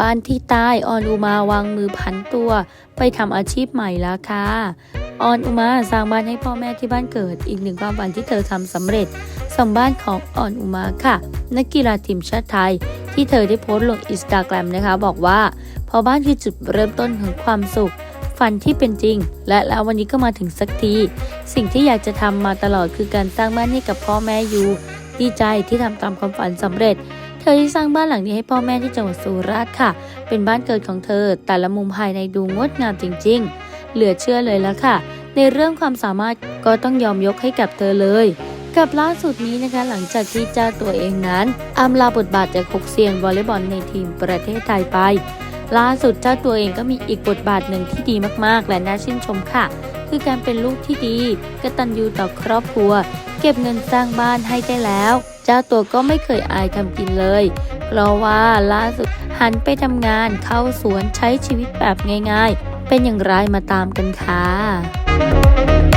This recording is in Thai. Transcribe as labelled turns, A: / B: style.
A: บ้านที่ใต้ออนอุมาวางมือผันตัว ไปทำอาชีพใหม่แล้วค่ะออนอุมาสร้างบ้านให้พ่อแม่ที่บ้านเกิด อีกหนึ่งความฝันที่เธอทำสำเร็จสำบ้านของออนอุมาค่ะ นักกีฬาทีมชาติไทย ที่เธอได้โพสต์ลงอินสตาแกรมนะคะ บอกว่าพอบ้านคือจุดเริ่มต้นของความสุขฝันที่เป็นจริง และแล้ววันนี้ก็มาถึงสักที สิ่งที่อยากจะทำมาตลอดคือการสร้างบ้านให้กับพ่อแม่อยู่ ดีใจที่ทำตามความฝันสำเร็จ ธอที่สร้างบ้านหลังนี้ให้พ่อแม่ที่จังหวัดสุราษฎร์ค่ะ เป็นบ้านเกิดของเธอ แต่ละมุมภายในดูงดงามจริง ๆ เหลือเชื่อเลยละค่ะ ในเรื่องความสามารถก็ต้องยอมยกให้กับเธอเลย กับล่าสุดนี้นะคะหลังจากที่เจ้าตัวเองนั้นอำลาบทบาทจากหกเซียนวอลเลย์บอลในทีมประเทศไทยไป ล่าสุดเจ้าตัวเองก็มีอีกบทบาทหนึ่งที่ดีมากๆ และน่าชื่นชมค่ะ คือการเป็นลูกที่ดีกตัญญูต่อครอบครัว เก็บเงินสร้างบ้านให้ได้แล้ว เจ้าตัวก็ไม่เคยอายทำกินเลย เพราะว่าล่าสุดหันไปทำงานเข้าสวนใช้ชีวิตแบบง่ายๆ เป็นอย่างไรมาตามกันค่ะ